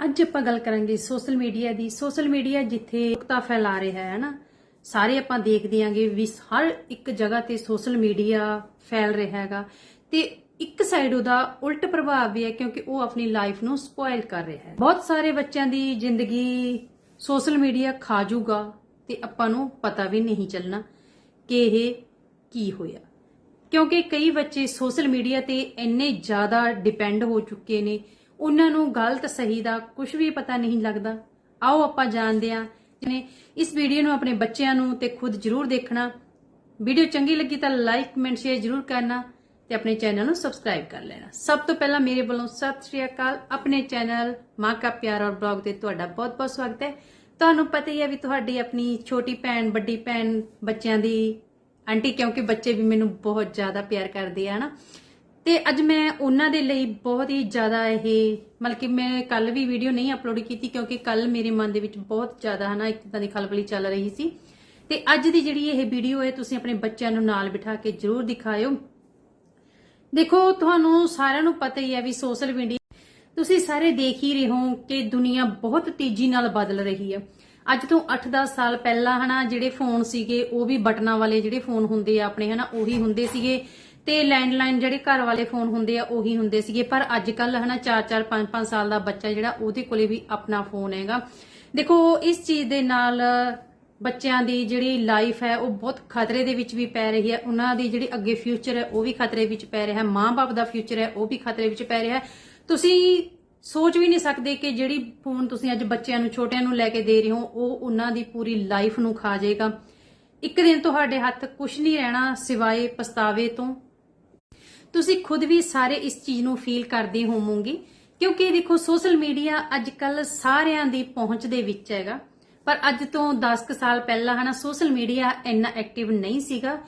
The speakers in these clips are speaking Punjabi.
ਅੱਜ ਆਪਾਂ ਗੱਲ ਕਰਾਂਗੇ ਸੋਸ਼ਲ ਮੀਡੀਆ ਦੀ। ਸੋਸ਼ਲ ਮੀਡੀਆ ਜਿੱਥੇ ਉਕਤਾ ਫੈਲਾ ਰਿਹਾ ਹੈ ਨਾ, ਸਾਰੇ ਆਪਾਂ ਦੇਖਦੇ ਆਂਗੇ ਵੀ ਹਰ ਇੱਕ ਜਗ੍ਹਾ ਤੇ ਸੋਸ਼ਲ ਮੀਡੀਆ ਫੈਲ ਰਿਹਾ ਹੈਗਾ। ਤੇ ਇੱਕ ਸਾਈਡ ਉਹਦਾ ਉਲਟ ਪ੍ਰਭਾਵ ਵੀ ਹੈ ਕਿਉਂਕਿ ਉਹ ਆਪਣੀ ਲਾਈਫ ਨੂੰ ਸਪੋਇਲ ਕਰ ਰਿਹਾ ਹੈ। ਬਹੁਤ ਸਾਰੇ ਬੱਚਿਆਂ ਦੀ ਜ਼ਿੰਦਗੀ ਸੋਸ਼ਲ ਮੀਡੀਆ ਖਾ ਜਾਊਗਾ ਤੇ ਆਪਾਂ ਨੂੰ ਪਤਾ ਵੀ ਨਹੀਂ ਚੱਲਣਾ ਕਿ ਇਹ ਕੀ ਹੋਇਆ। ਕਿਉਂਕਿ ਕਈ ਬੱਚੇ ਸੋਸ਼ਲ ਮੀਡੀਆ ਤੇ ਇੰਨੇ ਜ਼ਿਆਦਾ ਡਿਪੈਂਡ ਹੋ ਚੁੱਕੇ ਨੇ ਉਹਨਾਂ ਨੂੰ ਗਲਤ, ਸਹੀ ਦਾ ਕੁਝ ਵੀ ਪਤਾ ਨਹੀਂ ਲੱਗਦਾ। ਆਓ ਆਪਾਂ ਜਾਣਦੇ ਹਾਂ। ਜਿਹਨੇ ਇਸ ਵੀਡੀਓ ਨੂੰ ਆਪਣੇ ਬੱਚਿਆਂ ਨੂੰ ਤੇ ਖੁਦ ਜ਼ਰੂਰ ਦੇਖਣਾ। ਵੀਡੀਓ ਚੰਗੀ ਲੱਗੀ ਤਾਂ ਲਾਈਕ ਕਮੈਂਟ ਸ਼ੇਅਰ ਜ਼ਰੂਰ ਕਰਨਾ ਤੇ ਆਪਣੇ ਚੈਨਲ ਨੂੰ ਸਬਸਕ੍ਰਾਈਬ ਕਰ ਲੈਣਾ। ਸਭ ਤੋਂ ਪਹਿਲਾਂ ਮੇਰੇ ਵੱਲੋਂ ਸਤਿ ਸ਼੍ਰੀ ਅਕਾਲ। ਆਪਣੇ ਚੈਨਲ ਮਾਂ ਕਾ ਪਿਆਰ ਔਰ ਬਲੌਗ ਤੇ ਤੁਹਾਡਾ ਬਹੁਤ-ਬਹੁਤ ਸਵਾਗਤ ਹੈ। ਤੁਹਾਨੂੰ ਪਤਾ ਹੀ ਹੈ ਵੀ ਤੁਹਾਡੀ ਆਪਣੀ ਛੋਟੀ ਭੈਣ, ਵੱਡੀ ਭੈਣ ਬੱਚਿਆਂ ਦੀ ਆਂਟੀ, ਕਿਉਂਕਿ ਬੱਚੇ ਵੀ ਮੈਨੂੰ ਬਹੁਤ ਜ਼ਿਆਦਾ ਪਿਆਰ ਕਰਦੇ ਆ ਨਾ ਤੇ ਅੱਜ ਮੈਂ ਉਹਨਾਂ ਦੇ ਲਈ ਬਹੁਤ ਹੀ ਜ਼ਿਆਦਾ ਇਹ, ਮਤਲਬ ਕਿ ਮੈਂ ਕੱਲ ਵੀ ਵੀਡੀਓ ਨਹੀਂ ਅਪਲੋਡ ਕੀਤੀ ਕਿਉਂਕਿ ਕੱਲ ਮੇਰੇ ਮਨ ਦੇ ਵਿੱਚ ਬਹੁਤ ਜ਼ਿਆਦਾ ਹਨਾ ਇੱਕ ਤਰ੍ਹਾਂ ਦੀ ਖਲਬਲੀ ਚੱਲ ਰਹੀ ਸੀ। ਤੇ ਅੱਜ ਦੀ ਜਿਹੜੀ ਇਹ ਵੀਡੀਓ ਹੈ, ਤੁਸੀਂ ਆਪਣੇ ਬੱਚਿਆਂ ਨੂੰ ਨਾਲ ਬਿਠਾ ਕੇ ਜ਼ਰੂਰ ਦਿਖਾਇਓ। ਦੇਖੋ, ਤੁਹਾਨੂੰ ਸਾਰਿਆਂ ਨੂੰ ਪਤਾ ਹੀ ਹੈ ਵੀ ਸੋਸ਼ਲ ਮੀਡੀਆ ਤੁਸੀਂ ਸਾਰੇ ਦੇਖ ਹੀ ਰਹੇ ਹੋ ਕਿ ਦੁਨੀਆ ਬਹੁਤ ਤੇਜ਼ੀ ਨਾਲ ਬਦਲ ਰਹੀ ਹੈ। ਅੱਜ ਤੋਂ 8-10 ਸਾਲ ਪਹਿਲਾਂ ਹਨਾ, ਜਿਹੜੇ ਫੋਨ ਸੀਗੇ, ਉਹ ਵੀ ਬਟਨਾਂ ਵਾਲੇ ਜਿਹੜੇ ਫੋਨ ਹੁੰਦੇ ਆ, ਆਪਣੇ ਹਨਾ, ਉਹੀ ਹੁੰਦੇ ਸੀਗੇ। ਤੇ ਲੈਂਡਲਾਈਨ ਜਿਹੜੇ ਘਰ ਵਾਲੇ ਫੋਨ ਹੁੰਦੇ ਆ, ਉਹੀ ਹੁੰਦੇ ਸੀਗੇ। ਪਰ ਅੱਜ ਕੱਲ ਹਨਾ 4-4 5-5 ਸਾਲ ਦਾ ਬੱਚਾ ਜਿਹੜਾ, ਉਹਦੇ ਕੋਲੇ ਵੀ ਆਪਣਾ ਫੋਨ ਹੈਗਾ। ਦੇਖੋ, ਇਸ ਚੀਜ਼ ਦੇ ਨਾਲ ਬੱਚਿਆਂ ਦੀ ਜਿਹੜੀ ਲਾਈਫ ਹੈ, ਉਹ ਬਹੁਤ ਖਤਰੇ ਦੇ ਵਿੱਚ ਵੀ ਪੈ ਰਹੀ ਹੈ। ਉਹਨਾਂ ਦੀ ਜਿਹੜੀ ਅੱਗੇ ਫਿਊਚਰ ਹੈ, ਉਹ ਵੀ ਖਤਰੇ ਵਿੱਚ ਪੈ ਰਿਹਾ ਹੈ। ਮਾਂ-ਬਾਪ ਦਾ ਫਿਊਚਰ ਹੈ, ਉਹ ਵੀ ਖਤਰੇ ਵਿੱਚ ਪੈ ਰਿਹਾ ਹੈ। ਤੁਸੀਂ ਸੋਚ ਵੀ ਨਹੀਂ ਸਕਦੇ ਕਿ ਜਿਹੜੀ ਫੋਨ ਤੁਸੀਂ ਅੱਜ ਬੱਚਿਆਂ ਨੂੰ, ਛੋਟਿਆਂ ਨੂੰ ਲੈ ਕੇ ਦੇ ਰਹੇ ਹੋ, ਉਹ ਉਹਨਾਂ ਦੀ ਪੂਰੀ ਲਾਈਫ ਨੂੰ ਖਾ ਜਾਏਗਾ। ਇੱਕ ਦਿਨ ਤੁਹਾਡੇ ਹੱਥ ਕੁਝ ਨਹੀਂ ਰਹਿਣਾ ਸਿਵਾਏ ਪਛਤਾਵੇ ਤੋਂ। ਤੁਸੀਂ ਖੁਦ ਵੀ ਸਾਰੇ ਇਸ ਚੀਜ਼ ਨੂੰ ਫੀਲ ਕਰਦੇ ਹੋਵੋਗੇ? ਕਿਉਂਕਿ ਦੇਖੋ ਸੋਸ਼ਲ ਮੀਡੀਆ ਅੱਜ ਕੱਲ ਸਾਰਿਆਂ ਦੀ ਪਹੁੰਚ ਦੇ ਵਿੱਚ ਹੈਗਾ। ਪਰ ਅੱਜ ਤੋਂ 10 ਕੁ ਸਾਲ ਪਹਿਲਾਂ ਹਨਾ ਸੋਸ਼ਲ ਮੀਡੀਆ ਇੰਨਾ ਐਕਟਿਵ ਨਹੀਂ ਸੀਗਾ।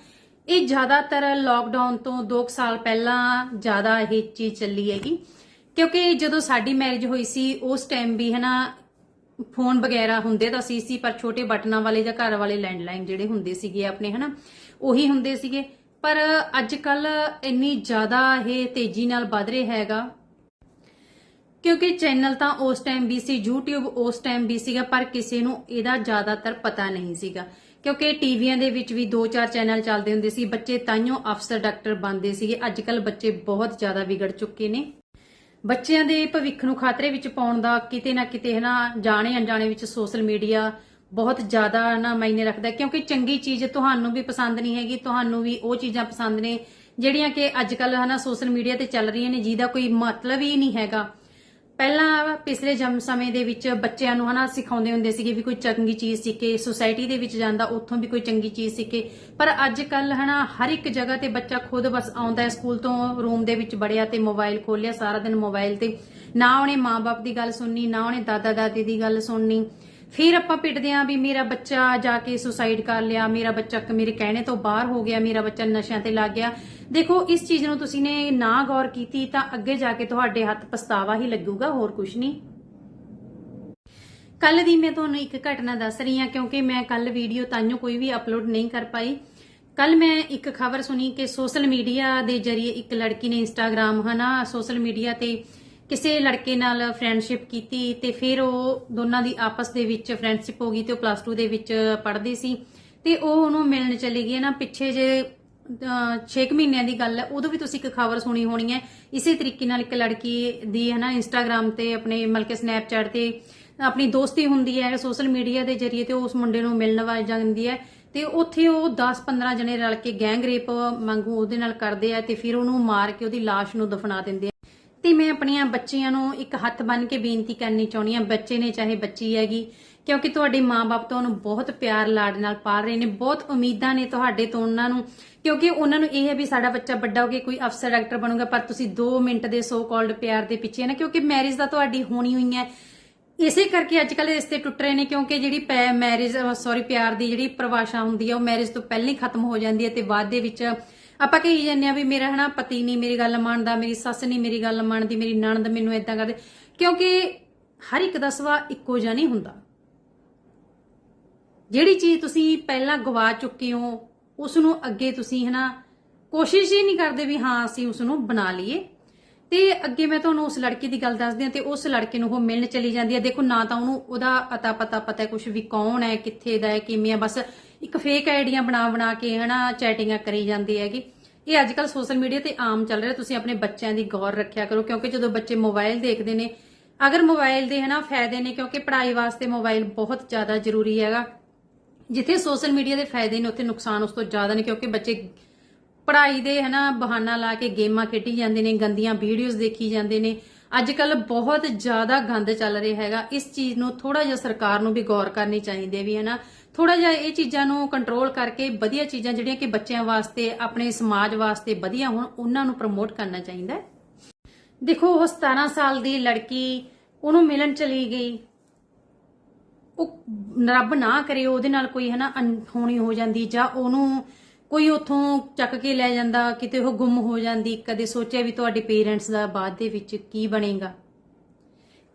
ਇਹ ਜ਼ਿਆਦਾਤਰ ਲੋਕਡਾਊਨ ਤੋਂ 2 ਸਾਲ ਪਹਿਲਾਂ ਜ਼ਿਆਦਾ ਇਹ ਚੀਜ਼ ਚੱਲੀ ਹੈਗੀ। ਕਿਉਂਕਿ ਜਦੋਂ ਸਾਡੀ ਮੈਰਿਜ ਹੋਈ ਸੀ, ਉਸ ਟਾਈਮ ਵੀ ਹਨਾ ਫੋਨ ਵਗੈਰਾ ਹੁੰਦੇ ਤਾਂ ਸੀ ਸੀ, ਪਰ ਛੋਟੇ ਬਟਨਾਂ ਵਾਲੇ ਜਾਂ ਘਰ ਵਾਲੇ ਲੈਂਡਲਾਈਨ ਜਿਹੜੇ ਹੁੰਦੇ ਸੀਗੇ ਆਪਣੇ ਹਨਾ, ਉਹੀ ਹੁੰਦੇ ਸੀਗੇ। ਪਰ ਅੱਜ ਕੱਲ ਇੰਨੀ ਜ਼ਿਆਦਾ ਇਹ ਤੇਜ਼ੀ ਨਾਲ ਵੱਧ ਰਿਹਾ ਹੈਗਾ। ਕਿਉਂਕਿ ਚੈਨਲ ਤਾਂ ਉਸ ਟਾਈਮ ਵੀ ਸੀ, YouTube ਉਸ ਟਾਈਮ ਵੀ ਸੀਗਾ, ਪਰ ਕਿਸੇ ਨੂੰ ਇਹਦਾ ਜ਼ਿਆਦਾਤਰ ਪਤਾ ਨਹੀਂ ਸੀਗਾ। ਕਿਉਂਕਿ ਟੀਵੀਆਂ ਦੇ ਵਿੱਚ ਵੀ 2-4 ਚੈਨਲ ਚੱਲਦੇ ਹੁੰਦੇ ਸੀ, ਬੱਚੇ ਤਾਈਓ ਅਫਸਰ, ਡਾਕਟਰ ਬਣਦੇ ਸੀਗੇ। ਅੱਜ ਕੱਲ ਬੱਚੇ ਬਹੁਤ ਜ਼ਿਆਦਾ ਵਿਗੜ ਚੁੱਕੇ ਨੇ। ਬੱਚਿਆਂ ਦੇ ਭਵਿੱਖ ਨੂੰ ਖਤਰੇ ਵਿੱਚ ਪਾਉਣ ਦਾ ਕਿਤੇ ਨਾ ਕਿਤੇ ਹਨਾ ਜਾਣੇ ਅਣਜਾਣੇ ਵਿੱਚ ਸੋਸ਼ਲ ਮੀਡੀਆ ਬਹੁਤ ਜ਼ਿਆਦਾ ਨਾ ਮਾਇਨੇ ਰੱਖਦਾ ਕਿਉਂਕਿ ਚੰਗੀ ਚੀਜ਼ ਤੁਹਾਨੂੰ ਵੀ ਪਸੰਦ ਨਹੀਂ ਹੈਗੀ, ਤੁਹਾਨੂੰ ਵੀ ਉਹ ਚੀਜ਼ਾਂ ਪਸੰਦ ਨੇ, ਜਿਹੜੀਆਂ ਕਿ ਅੱਜ ਕੱਲ ਹਨਾ ਸੋਸ਼ਲ ਮੀਡੀਆ ਤੇ ਚੱਲ ਰਹੀਆਂ ਨੇ, ਜਿਹਦਾ ਕੋਈ ਮਤਲਬ ਹੀ ਨਹੀਂ ਹੈਗਾ। ਪਹਿਲਾਂ ਪਿਛਲੇ ਜਮ ਸਮੇਂ ਦੇ ਵਿੱਚ ਬੱਚਿਆਂ ਨੂੰ ਹਨਾ ਸਿਖਾਉਂਦੇ ਹੁੰਦੇ ਸੀਗੇ ਵੀ ਕੋਈ ਚੰਗੀ ਚੀਜ਼ ਸਿੱਖੇ ਸੁਸਾਇਟੀ ਦੇ ਵਿੱਚ ਜਾਂਦਾ, ਉੱਥੋਂ ਵੀ ਕੋਈ ਚੰਗੀ ਚੀਜ਼ ਸਿੱਖੇ। ਪਰ ਅੱਜ ਕੱਲ ਹਨਾ ਹਰ ਇੱਕ ਜਗ੍ਹਾ ਤੇ ਬੱਚਾ ਖੁਦ ਬਸ ਆਉਂਦਾ ਹੈ, ਸਕੂਲ ਤੋਂ ਰੂਮ ਦੇ ਵਿੱਚ ਬੜਿਆ ਤੇ ਮੋਬਾਈਲ ਖੋਲਿਆ ਸਾਰਾ ਦਿਨ ਮੋਬਾਈਲ ਤੇ। ਨਾ ਉਹਨੇ ਮਾਪੇ ਦੀ ਗੱਲ ਸੁਣਨੀ, ਨਾ ਉਹਨੇ ਦਾਦਾ ਦਾਦੀ ਦੀ ਗੱਲ ਸੁਣਨੀ। ਫਿਰ ਆਪਾਂ ਪਿੱਟਦੇ ਆਂ ਵੀ ਮੇਰਾ ਬੱਚਾ ਜਾ ਕੇ ਸੁਸਾਈਡ ਕਰ ਲਿਆ, ਮੇਰਾ ਬੱਚਾ ਮੇਰੇ ਕਹਿਣੇ ਤੋਂ ਬਾਹਰ ਹੋ ਗਿਆ, ਮੇਰਾ ਬੱਚਾ ਨਸ਼ਿਆਂ ਤੇ ਲੱਗ ਗਿਆ। ਦੇਖੋ, ਇਸ ਚੀਜ਼ ਨੂੰ ਤੁਸੀਂ ਨੇ ਨਾ ਗੌਰ ਕੀਤੀ ਤਾਂ ਅੱਗੇ ਜਾ ਕੇ ਤੁਹਾਡੇ ਹੱਥ ਪਛਤਾਵਾ ਹੀ ਲੱਗੂਗਾ, ਹੋਰ ਕੁਝ ਨਹੀਂ। ਕੱਲ ਦੀ ਮੈਂ ਤੁਹਾਨੂੰ ਇੱਕ ਘਟਨਾ ਦੱਸ ਰਹੀ ਹਾਂ ਕਿਉਂਕਿ ਮੈਂ ਕੱਲ ਵੀਡੀਓ ਤਾਂਿਓ ਕੋਈ ਵੀ ਅਪਲੋਡ ਨਹੀਂ ਕਰ ਪਾਈ। ਕੱਲ ਮੈਂ ਇੱਕ ਖਬਰ ਸੁਣੀ ਕਿ ਸੋਸ਼ਲ ਮੀਡੀਆ ਦੇ ਜ਼ਰੀਏ ਇੱਕ ਲੜਕੀ ਨੇ ਇੰਸਟਾਗ੍ਰam ਹਨਾ, ਸੋਸ਼ਲ ਮੀਡੀਆ ਤੇ ਕਿਸੇ ਲੜਕੇ ਨਾਲ ਫਰੈਂਡਸ਼ਿਪ ਕੀਤੀ ਤੇ ਫਿਰ ਉਹ ਦੋਨਾਂ ਦੀ ਆਪਸ ਦੇ ਵਿੱਚ ਫਰੈਂਡਸ਼ਿਪ ਹੋ ਗਈ ਤੇ ਉਹ ਪਲੱਸ 2 ਦੇ ਵਿੱਚ ਪੜ੍ਹਦੀ ਸੀ ਤੇ ਉਹ ਉਹਨੂੰ ਮਿਲਣ ਚਲੀ ਗਈ ਨਾ, ਪਿੱਛੇ ਜੇ 6 ਮਹੀਨਿਆਂ ਦੀ ਗੱਲ ਹੈ, ਉਦੋਂ ਵੀ ਤੁਸੀਂ ਇੱਕ ਖਬਰ ਸੁਣੀ ਹੋਣੀ ਹੈ, ਇਸੇ ਤਰੀਕੇ ਨਾਲ ਇੱਕ ਲੜਕੀ ਦੀ ਹਨਾ ਇੰਸਟਾਗ੍ਰam ਤੇ ਆਪਣੇ ਮਲਕੇ ਸਨੈਪਚੈਟ ਤੇ ਆਪਣੀ ਦੋਸਤੀ ਹੁੰਦੀ ਹੈ ਸੋਸ਼ਲ ਮੀਡੀਆ ਦੇ ਜ਼ਰੀਏ ਤੇ ਉਸ ਮੁੰਡੇ ਨੂੰ ਮਿਲਣ ਵਾ ਜਾਂਦੀ ਹੈ ਤੇ ਉੱਥੇ ਉਹ 10-15 ਜਣੇ ਰਲ ਕੇ ਗੈਂਗ ਰੇਪ ਵਾਂਗੂ ਉਹਦੇ ਨਾਲ ਕਰਦੇ ਆ ਤੇ ਫਿਰ ਉਹਨੂੰ ਮਾਰ ਕੇ ਉਹਦੀ ਲਾਸ਼ ਨੂੰ ਦਫਨਾ ਦਿੰਦੇ ਤੇ ਮੈਂ ਆਪਣੀਆਂ ਬੱਚਿਆਂ ਨੂੰ ਇੱਕ ਹੱਥ ਬੰਨ ਕੇ ਬੇਨਤੀ ਕਰਨੀ ਚਾਹੁੰਦੀ ਆ ਬੱਚੇ ਨੇ ਚਾਹੇ ਬੱਚੀ ਹੈਗੀ, ਕਿਉਂਕਿ ਤੁਹਾਡੇ ਮਾਪੇ ਤੁਹਾਨੂੰ ਬਹੁਤ ਪਿਆਰ ਲਾਡ ਨਾਲ ਪਾਲ ਰਹੇ ਨੇ, ਬਹੁਤ ਉਮੀਦਾਂ ਨੇ ਤੁਹਾਡੇ ਤੋਂ ਉਹਨਾਂ ਨੂੰ, ਕਿਉਂਕਿ ਉਹਨਾਂ ਨੂੰ ਇਹ ਹੈ ਵੀ ਸਾਡਾ ਬੱਚਾ ਵੱਡਾ ਹੋ ਕੇ ਕੋਈ ਅਫਸਰ, ਡਾਕਟਰ ਬਣੂਗਾ, ਪਰ ਤੁਸੀਂ 2 ਮਿੰਟ ਦੇ ਸੋ ਕਾਲਡ ਪਿਆਰ ਦੇ ਪਿੱਛੇ ਨਾ, ਕਿਉਂਕਿ ਮੈਰਿਜ ਦਾ ਤੁਹਾਡੀ ਹੋਣੀ ਹੋਈ ਹੈ। ਇਸੇ ਕਰਕੇ ਅੱਜ ਕੱਲ੍ਹ ਰਿਸ਼ਤੇ ਟੁੱਟ ਰਹੇ ਨੇ, ਕਿਉਂਕਿ ਜਿਹੜੀ ਮੈਰਿਜ ਸੌਰੀ ਪਿਆਰ ਦੀ ਜਿਹੜੀ ਪਰਿਭਾਸ਼ਾ ਹੁੰਦੀ ਹੈ, ਉਹ ਮੈਰਿਜ ਤੋਂ ਪਹਿਲਾਂ ਹੀ ਖਤਮ ਹੋ ਜਾਂਦੀ ਹੈ ਤੇ ਬਾਅਦ ਦੇ ਵਿੱਚ ਆਪਾਂ ਕਹੀ ਜਾਂਦੇ ਆ ਵੀ ਮੇਰਾ ਹਨਾ ਪਤੀ ਨਹੀਂ, ਮੇਰੀ ਗੱਲ ਮੰਨਦਾ, ਮੇਰੀ ਸੱਸ ਨਹੀਂ, ਮੇਰੀ ਗੱਲ ਮੰਨਦੀ, ਮੇਰੀ ਨਣਦ ਮੈਨੂੰ ਇਦਾਂ ਕਰਦੇ। ਕਿਉਂਕਿ ਹਰ ਇੱਕ ਦਾ ਸੁਭਾਅ ਇੱਕੋ ਜਿਹਾ ਨਹੀਂ ਹੁੰਦਾ। ਜਿਹੜੀ ਚੀਜ਼ ਤੁਸੀਂ ਪਹਿਲਾਂ ਗਵਾ ਚੁੱਕੇ ਹੋ ਉਸ ਨੂੰ ਅੱਗੇ ਤੁਸੀਂ ਹਨਾ ਕੋਸ਼ਿਸ਼ ਹੀ ਨਹੀਂ ਕਰਦੇ ਵੀ ਹਾਂ, ਅਸੀਂ ਉਸ ਨੂੰ ਬਣਾ ਲਈਏ। ਤੇ ਅੱਗੇ ਮੈਂ ਤੁਹਾਨੂੰ ਉਸ ਲੜਕੀ ਦੀ ਗੱਲ ਦੱਸਦੀ ਹਾਂ ਤੇ ਉਸ ਲੜਕੇ ਨੂੰ ਉਹ ਮਿਲਣ ਚਲੀ ਜਾਂਦੀ ਹੈ। ਦੇਖੋ ਨਾ ਤਾਂ ਉਹਨੂੰ ਉਹਦਾ ਅਤਾ ਪਤਾ ਪਤਾ ਕੁਝ ਵੀ ਕੌਣ ਹੈ, ਕਿੱਥੇ ਦਾ ਹੈ, ਕਿਵੇਂ ਆ ਬਸ ਇੱਕ ਫੇਕ ਆਈਡੀਆਂ ਬਣਾ ਬਣਾ ਕੇ ਹਨਾ ਚੈਟਿੰਗਾਂ ਕਰੀ ਜਾਂਦੀ ਹੈਗੀ। ਇਹ ਅੱਜ ਕੱਲ ਸੋਸ਼ਲ ਮੀਡੀਆ ਤੇ ਆਮ ਚੱਲ ਰਿਹਾ, ਤੁਸੀਂ ਆਪਣੇ ਬੱਚਿਆਂ ਦੀ ਗੌਰ ਰੱਖਿਆ ਕਰੋ, ਕਿਉਂਕਿ ਜਦੋਂ ਬੱਚੇ ਮੋਬਾਈਲ ਦੇਖਦੇ ਨੇ, ਅਗਰ ਮੋਬਾਈਲ ਦੇ ਹਨਾ ਫਾਇਦੇ ਨੇ, ਕਿਉਂਕਿ ਪੜ੍ਹਾਈ ਵਾਸਤੇ ਮੋਬਾਈਲ ਬਹੁਤ ਜ਼ਿਆਦਾ ਜ਼ਰੂਰੀ ਹੈਗਾ। ਜਿੱਥੇ ਸੋਸ਼ਲ ਮੀਡੀਆ ਦੇ ਫਾਇਦੇ ਨੇ, ਉੱਥੇ ਨੁਕਸਾਨ ਉਸ ਤੋਂ ਜ਼ਿਆਦਾ ਨੇ, ਕਿਉਂਕਿ ਬੱਚੇ ਪੜ੍ਹਾਈ ਦੇ ਹਨਾ ਬਹਾਨਾ ਲਾ ਕੇ ਗੇਮਾਂ ਖੇਡੀ ਜਾਂਦੇ ਨੇ, ਗੰਦੀਆਂ ਵੀਡੀਓਜ਼ ਦੇਖੀ ਜਾਂਦੇ ਨੇ ਅੱਜ ਕੱਲ ਬਹੁਤ ਜ਼ਿਆਦਾ ਗੰਦ ਚੱਲ ਰਿਹਾ ਹੈਗਾ। ਇਸ ਚੀਜ਼ ਨੂੰ ਥੋੜਾ ਜਿਹਾ ਸਰਕਾਰ ਨੂੰ ਵੀ ਗੌਰ ਕਰਨੀ ਚਾਹੀਦੀ ਹੈ ਵੀ ਹਨਾ। ਥੋੜਾ ਜਿਹਾ ਇਹ ਚੀਜ਼ਾਂ ਨੂੰ ਕੰਟਰੋਲ ਕਰਕੇ ਵਧੀਆ ਚੀਜ਼ਾਂ ਜਿਹੜੀਆਂ ਕਿ ਬੱਚਿਆਂ ਵਾਸਤੇ, ਆਪਣੇ ਸਮਾਜ ਵਾਸਤੇ ਵਧੀਆ ਹੋਣ, ਉਹਨਾਂ ਨੂੰ ਪ੍ਰਮੋਟ ਕਰਨਾ ਚਾਹੀਦਾ ਹੈ। ਦੇਖੋ, ਉਹ 17 ਸਾਲ ਦੀ ਲੜਕੀ, ਉਹਨੂੰ ਮਿਲਣ ਚਲੀ ਗਈ। ਉਹ ਰੱਬ ਨਾ ਕਰੇ, ਉਹਦੇ ਨਾਲ ਕੋਈ ਹਨਾ ਅਨਹੋਣੀ ਹੋ ਜਾਂਦੀ ਜਾਂ ਉਹਨੂੰ ਕੋਈ ਉਥੋਂ ਚੱਕ ਕੇ ਲੈ ਜਾਂਦਾ, ਕਿਤੇ ਉਹ ਗੁੰਮ ਹੋ ਜਾਂਦੀ, ਕਦੇ ਸੋਚਿਆ ਵੀ ਤੁਹਾਡੇ ਪੇਰੈਂਟਸ ਦਾ ਬਾਅਦ ਦੇ ਵਿੱਚ ਕੀ ਬਣੇਗਾ।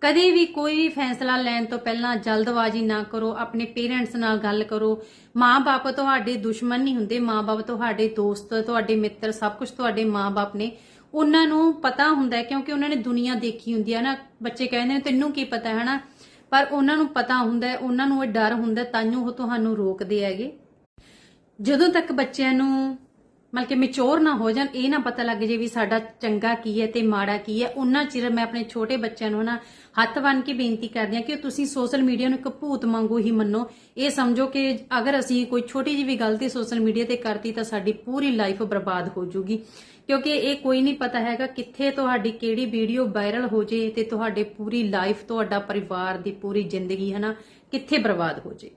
ਕਦੇ ਵੀ ਕੋਈ ਫੈਸਲਾ ਲੈਣ ਤੋਂ ਪਹਿਲਾਂ ਜਲਦਬਾਜ਼ੀ ਨਾ ਕਰੋ, ਆਪਣੇ ਪੇਰੈਂਟਸ ਨਾਲ ਗੱਲ ਕਰੋ। ਮਾਂ ਬਾਪ ਤੁਹਾਡੇ ਦੁਸ਼ਮਣ ਨਹੀਂ ਹੁੰਦੇ ਮਾਂ ਬਾਪ ਤੁਹਾਡੇ ਦੋਸਤ, ਤੁਹਾਡੇ ਮਿੱਤਰ, ਸਭ ਕੁਝ ਤੁਹਾਡੇ ਮਾਂ ਬਾਪ ਨੇ। ਉਹਨਾਂ ਨੂੰ ਪਤਾ ਹੁੰਦਾ ਕਿਉਂਕਿ ਉਹਨਾਂ ਨੇ ਦੁਨੀਆ ਦੇਖੀ ਹੁੰਦੀ ਹੈ ਨਾ। ਬੱਚੇ ਕਹਿੰਦੇ ਨੇ, ਤੈਨੂੰ ਕੀ ਪਤਾ ਹੈ ਨਾ ਪਰ ਉਹਨਾਂ ਨੂੰ ਪਤਾ ਹੁੰਦਾ ਉਹਨਾਂ ਨੂੰ ਇਹ ਡਰ ਹੁੰਦਾ ਤਾਂ ਤਾਂਹੀਓ ਉਹ ਤੁਹਾਨੂੰ ਰੋਕਦੇ ਹੈਗੇ। ਜਦੋਂ ਤੱਕ ਬੱਚਿਆਂ ਨੂੰ ਮਤਲਬ ਕਿ ਮੈਚੁਰ ਨਾ ਹੋ ਜਾਣ, ਇਹ ਨਾ ਪਤਾ ਲੱਗ ਜੇ ਵੀ ਸਾਡਾ ਚੰਗਾ ਕੀ ਹੈ ਤੇ ਮਾੜਾ ਕੀ ਹੈ, ਉਹਨਾਂ ਚਿਰ ਮੈਂ ਆਪਣੇ ਛੋਟੇ ਬੱਚਿਆਂ ਨੂੰ ਨਾ ਹੱਥ ਬੰਨ ਕੇ ਬੇਨਤੀ ਕਰਦੀ ਹਾਂ ਕਿ ਤੁਸੀਂ ਸੋਸ਼ਲ ਮੀਡੀਆ ਨੂੰ ਇੱਕ ਭੂਤ ਵਾਂਗੂ ਹੀ ਮੰਨੋ। ਇਹ ਸਮਝੋ ਕਿ ਅਗਰ ਅਸੀਂ ਕੋਈ ਛੋਟੀ ਜਿਹੀ ਵੀ ਗਲਤੀ ਸੋਸ਼ਲ ਮੀਡੀਆ ਤੇ ਕਰਤੀ ਤਾਂ ਸਾਡੀ ਪੂਰੀ ਲਾਈਫ ਬਰਬਾਦ ਹੋ ਜੂਗੀ। ਕਿਉਂਕਿ ਇਹ ਕੋਈ ਨਹੀਂ ਪਤਾ ਹੈਗਾ ਕਿੱਥੇ ਤੁਹਾਡੀ ਕਿਹੜੀ ਵੀਡੀਓ ਵਾਇਰਲ ਹੋ ਜੇ ਤੇ ਤੁਹਾਡੇ ਪੂਰੀ ਲਾਈਫ ਤੁਹਾਡਾ ਪਰਿਵਾਰ ਦੀ ਪੂਰੀ ਜ਼ਿੰਦਗੀ ਹੈ ਨਾ ਕਿੱਥੇ ਬਰਬਾਦ ਹੋ ਜੇ।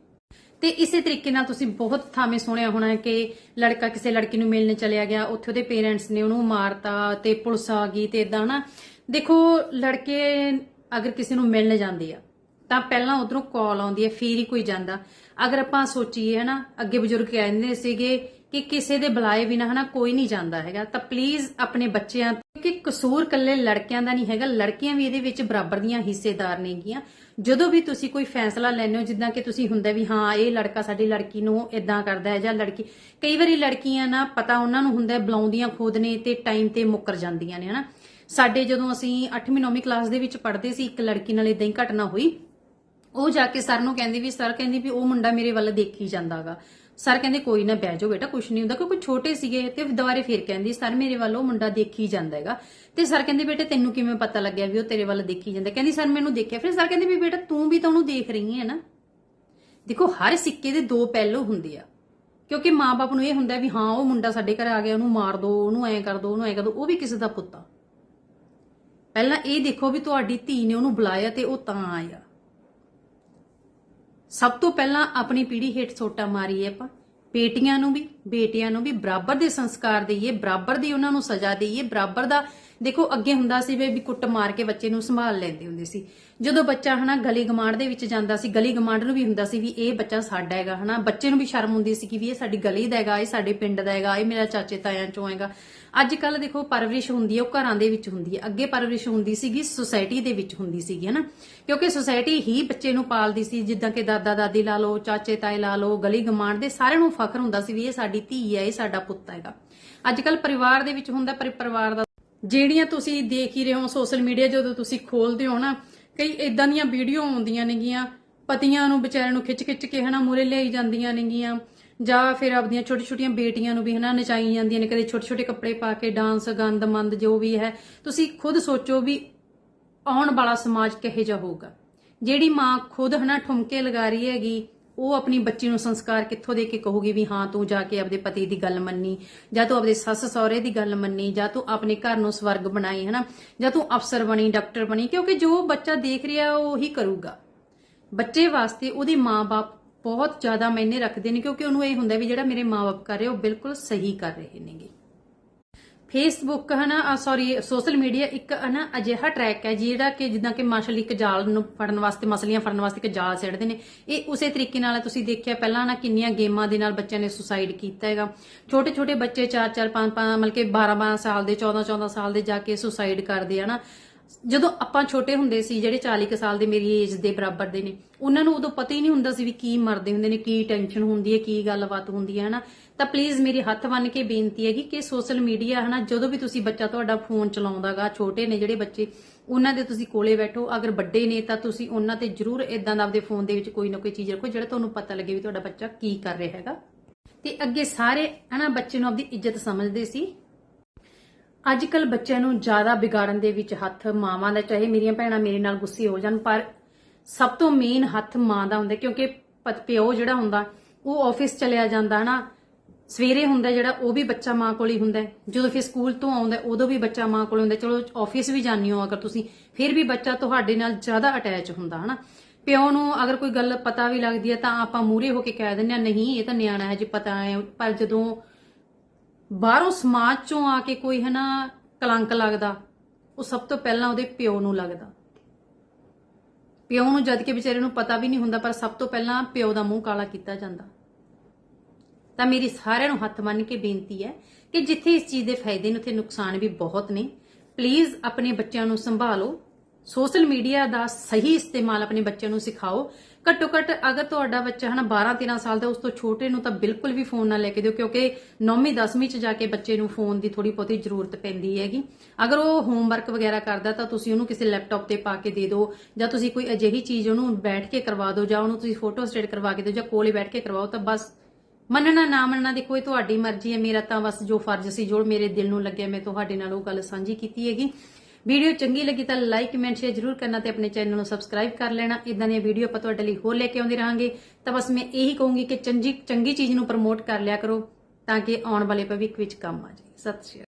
ਤੇ ਇਸੇ ਤਰੀਕੇ ਨਾਲ ਤੁਸੀਂ ਬਹੁਤ ਥਾਵੇਂ ਸੁਣਿਆ ਹੋਣਾ ਕਿ ਲੜਕਾ ਕਿਸੇ ਲੜਕੀ ਨੂੰ ਮਿਲਣ ਚਲਿਆ ਗਿਆ, ਉੱਥੇ ਉਹਦੇ ਪੇਰੈਂਟਸ ਨੇ ਉਹਨੂੰ ਮਾਰਤਾ ਤੇ ਪੁਲਿਸ ਆ ਗਈ ਤੇ ਇਦਾਂ ਨਾ ਦੇਖੋ, ਲੜਕੇ ਅਗਰ ਕਿਸੇ ਨੂੰ ਮਿਲਣ ਜਾਂਦੇ ਆ, ਤਾਂ ਪਹਿਲਾਂ ਉਧਰੋਂ ਕਾਲ ਆਉਂਦੀ ਹੈ, ਫਿਰ ਹੀ ਕੋਈ ਜਾਂਦਾ। ਅਗਰ ਆਪਾਂ ਸੋਚੀਏ, ਹਨਾ, ਅੱਗੇ ਬਜ਼ੁਰਗ ਕਹਿੰਦੇ ਸੀਗੇ ਕਿ ਕਿਸੇ ਦੇ ਬੁਲਾਏ ਬਿਨਾ ਹਨਾ ਕੋਈ ਨਹੀਂ ਜਾਂਦਾ ਹੈਗਾ। ਤਾਂ ਪਲੀਜ਼ ਆਪਣੇ ਬੱਚਿਆਂ ਕਿ ਕਸੂਰ ਕੱਲੇ ਲੜਕਿਆਂ ਦਾ ਨਹੀਂ ਹੈਗਾ। ਲੜਕੀਆਂ ਵੀ ਇਹਦੇ ਵਿੱਚ ਬਰਾਬਰ ਦੀਆਂ ਹਿੱਸੇਦਾਰ ਨੇਗੀਆਂ। ਜਦੋਂ ਵੀ ਤੁਸੀਂ ਕੋਈ ਫੈਸਲਾ ਲੈਂਦੇ ਹੋ, ਜਿੱਦਾਂ ਕਿ ਤੁਸੀਂ ਹੁੰਦਾ ਵੀ ਹਾਂ, ਇਹ ਲੜਕਾ ਸਾਡੀ ਲੜਕੀ ਨੂੰ ਇਦਾਂ ਕਰਦਾ ਹੈ ਜਾਂ ਲੜਕੀ, ਕਈ ਵਾਰੀ ਲੜਕੀਆਂ ਨਾ ਪਤਾ ਉਹਨਾਂ ਨੂੰ ਹੁੰਦਾ ਬੁਲਾਉਂਦੀਆਂ ਖੁਦ ਨੇ ਤੇ ਟਾਈਮ ਤੇ ਮੁੱਕਰ ਜਾਂਦੀਆਂ ਨੇ ਹਨਾ। ਸਾਡੇ ਜਦੋਂ ਅਸੀਂ 8ਵੀਂ 9ਵੀਂ ਕਲਾਸ ਦੇ ਵਿੱਚ ਪੜ੍ਹਦੇ ਸੀ, ਇੱਕ ਲੜਕੀ ਨਾਲ ਇਦਾਂ ਹੀ ਘਟਨਾ ਹੋਈ। ਉਹ ਜਾ ਕੇ ਸਰ ਨੂੰ ਕਹਿੰਦੀ ਵੀ, ਸਰ ਕਹਿੰਦੀ ਵੀ ਉਹ ਮੁੰਡਾ ਮੇਰੇ ਵੱਲ ਦੇਖੀ ਜਾਂਦਾਗਾ। ਸਰ ਕਹਿੰਦੇ ਕੋਈ ਨਾ ਬਹਿ ਜਾਓ ਬੇਟਾ ਕੁਝ ਨਹੀਂ ਹੁੰਦਾ, ਕਿਉਂਕਿ ਛੋਟੇ ਸੀਗੇ ਤੇ ਦੁਬਾਰੇ ਫੇਰ ਕਹਿੰਦੀ, ਸਰ ਮੇਰੇ ਵੱਲ ਉਹ ਮੁੰਡਾ ਦੇਖੀ ਜਾਂਦਾ ਹੈਗਾ। ਤੇ ਸਰ ਕਹਿੰਦੇ, ਬੇਟੇ ਤੈਨੂੰ ਕਿਵੇਂ ਪਤਾ ਲੱਗਿਆ ਵੀ ਉਹ ਤੇਰੇ ਵੱਲ ਦੇਖੀ ਜਾਂਦਾ? ਕਹਿੰਦੀ, ਸਰ ਮੈਨੂੰ ਦੇਖਿਆ। ਫਿਰ ਸਰ ਕਹਿੰਦੇ ਵੀ, ਬੇਟਾ ਤੂੰ ਵੀ ਤਾਂ ਉਹਨੂੰ ਦੇਖ ਰਹੀ ਹੈ ਨਾ? ਦੇਖੋ, ਹਰ ਸਿੱਕੇ ਦੇ ਦੋ ਪਹਿਲੂ ਹੁੰਦੇ ਆ, ਕਿਉਂਕਿ ਮਾਪੇ ਨੂੰ ਇਹ ਹੁੰਦਾ ਵੀ, ਹਾਂ, ਉਹ ਮੁੰਡਾ ਸਾਡੇ ਘਰ ਆ ਗਿਆ, ਉਹਨੂੰ ਮਾਰ ਦੋ, ਉਹਨੂੰ ਐਂ ਕਰ ਦੋ, ਉਹਨੂੰ ਐਂ ਕਰ ਦੋ। ਉਹ ਵੀ ਕਿਸੇ ਦਾ ਪੁੱਤ ਆ। ਪਹਿਲਾਂ ਇਹ ਦੇਖੋ ਵੀ ਤੁਹਾਡੀ ਧੀ ਨੇ ਉਹਨੂੰ ਬੁਲਾਇਆ ਤੇ ਉਹ ਤਾਂ ਆਇਆ। ਸਭ ਤੋਂ ਪਹਿਲਾਂ ਆਪਣੀ ਪੀੜ੍ਹੀ ਹੇਠ ਸੋਟਾ ਮਾਰੀਏ ਆਪਾਂ। ਬੇਟੀਆਂ ਨੂੰ ਵੀ, ਬੇਟਿਆਂ ਨੂੰ ਵੀ ਬਰਾਬਰ ਦੇ ਸੰਸਕਾਰ ਦੇਈਏ, ਬਰਾਬਰ ਦੀ ਉਹਨਾਂ ਨੂੰ ਸਜ਼ਾ ਦੇਈਏ, ਬਰਾਬਰ ਦਾ ਦੇਖੋ, ਅੱਗੇ ਹੁੰਦਾ ਸੀ ਵੀ ਕੁੱਟ ਮਾਰ ਕੇ ਬੱਚੇ ਨੂੰ ਸੰਭਾਲ ਲੈਂਦੇ ਹੁੰਦੇ ਸੀ। ਜਦੋਂ ਬੱਚਾ ਹਨਾ ਗਲੀ ਗਮਾਂਡ ਦੇ ਵਿੱਚ ਜਾਂਦਾ ਸੀ, ਗਲੀ ਗਮਾਂਡ ਨੂੰ ਵੀ ਹੁੰਦਾ ਸੀ ਵੀ ਇਹ ਬੱਚਾ ਸਾਡਾ ਹੈਗਾ ਹਨਾ। ਬੱਚੇ ਨੂੰ ਵੀ ਸ਼ਰਮ ਹੁੰਦੀ ਸੀ ਕਿ ਵੀ ਇਹ ਸਾਡੀ ਗਲੀ ਦਾ ਹੈਗਾ, ਇਹ ਸਾਡੇ ਪਿੰਡ ਦਾ ਹੈਗਾ, ਇਹ ਮੇਰਾ ਚਾਚੇ ਤਾਇਆਂ ਚੋਂ ਹੈਗਾ। ਅੱਜ ਕੱਲ ਦੇਖੋ, ਪਰਵਰਿਸ਼ ਹੁੰਦੀ ਹੈ, ਉਹ ਘਰਾਂ ਦੇ ਵਿੱਚ ਹੁੰਦੀ ਹੈ। ਅੱਗੇ ਪਰਵਰਿਸ਼ ਹੁੰਦੀ ਸੀਗੀ, ਸੁਸਾਇਟੀ ਦੇ ਵਿੱਚ ਹੁੰਦੀ ਸੀਗੀ ਹਨਾ। ਕਿਉਂਕਿ ਸੁਸਾਇਟੀ ਹੀ ਬੱਚੇ ਨੂੰ ਪਾਲਦੀ ਸੀ, ਜਿੱਦਾਂ ਕਿ ਦਾਦਾ, ਦਾਦੀ ਲਾ ਲਓ, ਚਾਚੇ ਤਾਏ ਲਾ ਲਓ, ਗਲੀ ਗਮਾਂਡ ਦੇ ਸਾਰਿਆਂ ਨੂੰ ਫਖਰ ਹੁੰਦਾ ਸੀ ਵੀ ਇਹ ਸਾਡੀ ਧੀ ਹੈ, ਇਹ ਸਾਡਾ ਪੁੱਤ ਹੈਗਾ। ਅੱਜ ਕੱਲ ਪਰਿਵਾਰ ਦੇ ਵਿੱਚ ਹੁੰਦਾ, ਪਰ ਪਰਿਵਾਰ ਦਾ ਜਿਹੜੀਆਂ ਤੁਸੀਂ ਦੇਖ ਹੀ ਰਹੇ ਹੋ ਸੋਸ਼ਲ ਮੀਡੀਆ ਜਦੋਂ ਤੁਸੀਂ ਖੋਲਦੇ ਹੋ ਨਾ, ਕਈ ਇਦਾਂ ਦੀਆਂ ਵੀਡੀਓ ਆਉਂਦੀਆਂ ਨੇਗੀਆਂ, ਪਤੀਆਂ ਨੂੰ ਵਿਚਾਰਿਆਂ ਨੂੰ ਖਿੱਚ ਖਿੱਚ ਕੇ ਹਨਾ ਮੂਰੇ ਲਈ ਜਾਂਦੀਆਂ ਨੇਗੀਆਂ, ਜਾਂ ਫਿਰ ਆਪਦੀਆਂ ਛੋਟੀ ਛੋਟੀਆਂ ਬੇਟੀਆਂ ਨੂੰ ਵੀ ਹਨਾ ਨਚਾਈ ਜਾਂਦੀਆਂ ਨੇ, ਕਦੇ ਛੋਟੇ ਛੋਟੇ ਕੱਪੜੇ ਪਾ ਕੇ ਡਾਂਸ, ਗੰਦ, ਮੰਦ ਜੋ ਵੀ ਹੈ, ਤੁਸੀਂ ਖੁਦ ਸੋਚੋ ਵੀ ਆਉਣ ਵਾਲਾ ਸਮਾਜ ਕਿਹੋ ਜਿਹਾ ਹੋਊਗਾ। ਜਿਹੜੀ ਮਾਂ ਖੁਦ ਹਨਾ ਠੁਮਕੇ ਲਗਾ ਰਹੀ ਹੈਗੀ ਉਹ ਆਪਣੀ ਬੱਚੀ ਨੂੰ ਸੰਸਕਾਰ ਕਿੱਥੋਂ ਦੇ ਕੇ ਕਹੂਗੀ ਵੀ ਹਾਂ, ਤੂੰ ਜਾ ਕੇ ਆਪਦੇ ਪਤੀ ਦੀ ਗੱਲ ਮੰਨੀ, ਜਾਂ ਤੂੰ ਆਪਦੇ ਸੱਸ ਸਹੁਰੇ ਦੀ ਗੱਲ ਮੰਨੀ, ਜਾਂ ਤੂੰ ਆਪਣੇ ਘਰ ਨੂੰ ਸਵਰਗ ਬਣਾਈ, ਹਨਾ? ਜਾਂ ਤੂੰ ਅਫਸਰ ਬਣੀ, ਡਾਕਟਰ ਬਣੀ, ਕਿਉਂਕਿ ਜੋ ਬੱਚਾ ਦੇਖ ਰਿਹਾ, ਉਹ ਹੀ ਕਰੂਗਾ। ਬੱਚੇ ਵਾਸਤੇ ਉਹਦੇ ਮਾਪੇ ਬਹੁਤ ਜ਼ਿਆਦਾ ਮਾਇਨੇ ਰੱਖਦੇ ਨੇ, ਕਿਉਂਕਿ ਉਹਨੂੰ ਇਹ ਹੁੰਦਾ ਵੀ ਜਿਹੜਾ ਮੇਰੇ ਮਾਪੇ ਕਰ ਰਹੇ, ਉਹ ਬਿਲਕੁਲ ਸਹੀ ਕਰ ਰਹੇ ਨੇਗੇ। ਫੇਸਬੁੱਕ ਹਨਾ ਸੌਰੀ ਸੋਸ਼ਲ ਮੀਡੀਆ ਇੱਕ ਹਨਾ ਅਜਿਹਾ ਟਰੈਕ ਹੈ ਜਿਹੜਾ ਕਿ ਜਿੱਦਾਂ ਕਿ ਮਛਲੀ ਇੱਕ ਜਾਲ ਨੂੰ ਫੜਨ ਵਾਸਤੇ, ਮਸਲੀਆਂ ਫੜਨ ਵਾਸਤੇ ਇੱਕ ਜਾਲ ਸਿੱਟਦੇ ਨੇ। ਇਹ ਉਸੇ ਤਰੀਕੇ ਨਾਲ ਤੁਸੀਂ ਦੇਖਿਆ ਪਹਿਲਾਂ ਨਾ ਕਿੰਨੀਆਂ ਗੇਮਾਂ ਦੇ ਨਾਲ ਬੱਚਿਆਂ ਨੇ ਸੁਸਾਈਡ ਕੀਤਾ ਹੈਗਾ। ਛੋਟੇ ਛੋਟੇ ਬੱਚੇ 4 4 5 5 ਮਤਲਬ ਕਿ 12 12 ਸਾਲ ਦੇ 14 14 ਸਾਲ ਦੇ ਜਾ ਕੇ ਸੁਸਾਈਡ ਕਰਦੇ ਆ ਜਦੋਂ ਆਪਾਂ ਛੋਟੇ ਹੁੰਦੇ ਸੀ, ਜਿਹੜੇ 40 ਸਾਲ ਦੇ ਮੇਰੀ ਏਜ ਦੇ ਬਰਾਬਰ ਦੇ ਨੇ, ਉਹਨਾਂ ਨੂੰ ਉਦੋਂ ਪਤਾ ਹੀ ਨਹੀਂ ਹੁੰਦਾ ਸੀ ਵੀ ਕੀ ਮਰਦੇ ਹੁੰਦੇ ਨੇ, ਕੀ ਟੈਨਸ਼ਨ ਹੁੰਦੀ ਹੈ, ਕੀ ਗੱਲਬਾਤ ਹੁੰਦੀ ਹੈ, ਹਨਾ? ਤਾਂ ਪਲੀਜ਼ ਮੇਰੀ ਹੱਥ ਬੰਨ ਕੇ ਬੇਨਤੀ ਹੈਗੀ ਕਿ ਸੋਸ਼ਲ ਮੀਡੀਆ ਹਨਾ, ਜਦੋਂ ਵੀ ਤੁਸੀਂ ਬੱਚਾ ਤੁਹਾਡਾ ਫੋਨ ਚਲਾਉਂਦਾਗਾ, ਛੋਟੇ ਨੇ ਜਿਹੜੇ ਬੱਚੇ, ਉਹਨਾਂ ਦੇ ਤੁਸੀਂ ਕੋਲੇ ਬੈਠੋ, ਅਗਰ ਵੱਡੇ ਨੇ ਤਾਂ ਤੁਸੀਂ ਉਹਨਾਂ ਤੇ ਜ਼ਰੂਰ ਇਦਾਂ ਦਾ ਆਪਦੇ ਫੋਨ ਦੇ ਵਿੱਚ ਕੋਈ ਨਾ ਕੋਈ ਚੀਜ਼ ਰੱਖੋ, ਜਿਹੜਾ ਤੁਹਾਨੂੰ ਪਤਾ ਲੱਗੇ ਵੀ ਤੁਹਾਡਾ ਬੱਚਾ ਕੀ ਕਰ ਰਿਹਾ ਹੈਗਾ। ਤੇ ਅੱਗੇ ਸਾਰੇ, ਹਨਾ, ਬੱਚੇ ਨੂੰ ਆਪਦੀ ਇੱਜ਼ਤ ਸਮਝਦੇ ਸੀ। ਅੱਜ ਕੱਲ ਬੱਚਿਆਂ ਨੂੰ ਜ਼ਿਆਦਾ ਵਿਗਾੜਨ ਦੇ ਵਿੱਚ ਹੱਥ ਮਾਵਾਂ ਦਾ, ਚਾਹੇ ਮੇਰੀਆਂ ਭੈਣਾਂ ਮੇਰੇ ਨਾਲ ਗੁੱਸੇ ਹੋ ਜਾਣ, ਪਰ ਸਭ ਤੋਂ ਮੇਨ ਹੱਥ ਮਾਂ ਦਾ ਹੁੰਦਾ, ਕਿਉਂਕਿ ਪਿਓ ਜਿਹੜਾ ਹੁੰਦਾ, ਉਹ ਆਫਿਸ ਚਲਿਆ ਜਾਂਦਾ ਨਾ ਸਵੇਰੇ ਹੁੰਦਾ ਜਿਹੜਾ, ਉਹ ਵੀ ਬੱਚਾ ਮਾਂ ਕੋਲ ਹੀ ਹੁੰਦਾ। ਜਦੋਂ ਫਿਰ ਸਕੂਲ ਤੋਂ ਆਉਂਦਾ, ਉਦੋਂ ਵੀ ਬੱਚਾ ਮਾਂ ਕੋਲ ਹੁੰਦਾ। ਚਲੋ ਆਫਿਸ ਵੀ ਜਾਂਦੇ ਹੋ ਅਗਰ ਤੁਸੀਂ, ਫਿਰ ਵੀ ਬੱਚਾ ਤੁਹਾਡੇ ਨਾਲ ਜ਼ਿਆਦਾ ਅਟੈਚ ਹੁੰਦਾ ਹਨਾ। ਪਿਓ ਨੂੰ ਅਗਰ ਕੋਈ ਗੱਲ ਪਤਾ ਵੀ ਲੱਗਦੀ ਹੈ, ਤਾਂ ਆਪਾਂ ਮੂਰੇ ਹੋ ਕੇ ਕਹਿ ਦਿੰਦੇ ਆ ਨਹੀਂ, ਇਹ ਤਾਂ ਨਿਆਣਾ ਹੈ ਜੀ, ਪਤਾ ਹੈ। ਪਰ ਜਦੋਂ ਬਾਹਰੋਂ ਸਮਾਜ ਚੋਂ ਆ ਕੇ ਕੋਈ ਹਨਾ ਕਲੰਕ ਲੱਗਦਾ, ਉਹ ਸਭ ਤੋਂ ਪਹਿਲਾਂ ਉਹਦੇ ਪਿਓ ਨੂੰ ਲੱਗਦਾ। ਪਿਓ ਨੂੰ ਜਦ ਕਿ ਵਿਚਾਰੇ ਨੂੰ ਪਤਾ ਵੀ ਨਹੀਂ ਹੁੰਦਾ, ਪਰ ਸਭ ਤੋਂ ਪਹਿਲਾਂ ਪਿਓ ਦਾ ਮੂੰਹ ਕਾਲਾ ਕੀਤਾ ਜਾਂਦਾ। ਤਾਂ ਮੇਰੀ ਸਾਰਿਆਂ ਨੂੰ ਹੱਥ ਮੰਨ ਕੇ ਬੇਨਤੀ ਹੈ ਕਿ ਜਿੱਥੇ ਇਸ ਚੀਜ਼ ਦੇ ਫਾਇਦੇ ਨੇ, ਉੱਥੇ ਨੁਕਸਾਨ ਵੀ ਬਹੁਤ ਨੇ। ਪਲੀਜ਼ ਆਪਣੇ ਬੱਚਿਆਂ ਨੂੰ ਸੰਭਾਲੋ। ਸੋਸ਼ਲ ਮੀਡੀਆ ਦਾ ਸਹੀ ਇਸਤੇਮਾਲ ਆਪਣੇ ਬੱਚਿਆਂ ਨੂੰ ਸਿਖਾਓ। ਘੱਟੋ ਘੱਟ ਅਗਰ ਤੁਹਾਡਾ ਬੱਚਾ ਹਨਾ 12 13 ਸਾਲ ਦਾ ਉਸ ਤੋਂ ਛੋਟੇ ਨੂੰ ਤਾਂ ਬਿਲਕੁਲ ਵੀ ਫੋਨ ਨਾ ਲੈ ਕੇ ਦਿਓ, ਕਿਉਂਕਿ 9ਵੀਂ 10ਵੀਂ ਚ ਜਾ ਕੇ ਬੱਚੇ ਨੂੰ ਫੋਨ ਦੀ ਥੋੜੀ ਬਹੁਤੀ ਜ਼ਰੂਰਤ ਪੈਂਦੀ ਹੈਗੀ। ਅਗਰ ਉਹ ਹੋਮਵਰਕ ਵਗੈਰਾ ਕਰਦਾ ਤਾਂ ਤੁਸੀਂ ਉਹਨੂੰ ਕਿਸੇ ਲੈਪਟਾਪ ਤੇ ਪਾ ਕੇ ਦੇ ਦਿਓ, ਜਾਂ ਤੁਸੀਂ ਕੋਈ ਅਜਿਹੀ ਚੀਜ਼ ਉਹਨੂੰ ਬੈਠ ਕੇ ਕਰਵਾ ਦਿਓ, ਜਾਂ ਉਹਨੂੰ ਤੁਸੀਂ ਫੋਟੋ ਸਟੇਟ ਕਰਵਾ ਕੇ ਦਿਓ, ਜਾਂ ਕੋਲੇ ਬੈਠ ਕੇ ਕਰਵਾਓ, ਤਾਂ ਬਸ ਮੰਨਣਾ, ਨਾ ਮੰਨਣਾ ਦੇਖੋ, ਇਹ ਤੁਹਾਡੀ ਮਰਜ਼ੀ ਹੈ, ਮੇਰਾ ਤਾਂ ਬਸ ਜੋ ਫਰਜ਼ ਸੀ, ਜੋ ਮੇਰੇ ਦਿਲ ਨੂੰ ਲੱਗਿਆ, ਮੈਂ ਤੁਹਾਡੇ ਨਾਲ ਉਹ ਗੱਲ ਸਾਂਝੀ ਕੀਤੀ ਹੈਗੀ। ਵੀਡੀਓ ਚੰਗੀ ਲੱਗੀ ਤਾਂ ਲਾਈਕ ਕਮੈਂਟ ਸ਼ੇਅਰ ਜਰੂਰ ਕਰਨਾ ਤੇ ਆਪਣੇ ਚੈਨਲ ਨੂੰ ਸਬਸਕ੍ਰਾਈਬ ਕਰ ਲੈਣਾ। ਇਦਾਂ ਦੀਆਂ ਵੀਡੀਓ ਆਪਾਂ ਤੁਹਾਡੇ ਲਈ ਹੋਰ ਲੈ ਕੇ ਆਉਂਦੇ ਰਹਾਂਗੇ। ਤਾਂ ਬਸ ਮੈਂ ਇਹੀ ਕਹੂੰਗੀ ਕਿ ਚੰਗੀ ਚੰਗੀ ਚੀਜ਼ ਨੂੰ ਪ੍ਰਮੋਟ ਕਰ ਲਿਆ ਕਰੋ ਤਾਂ ਕਿ ਆਉਣ ਵਾਲੇ ਭਵਿੱਖ ਵਿੱਚ ਕੰਮ ਆ ਜਾਵੇ ਸਤਿ ਸ਼੍ਰੀ ਅਕਾਲ।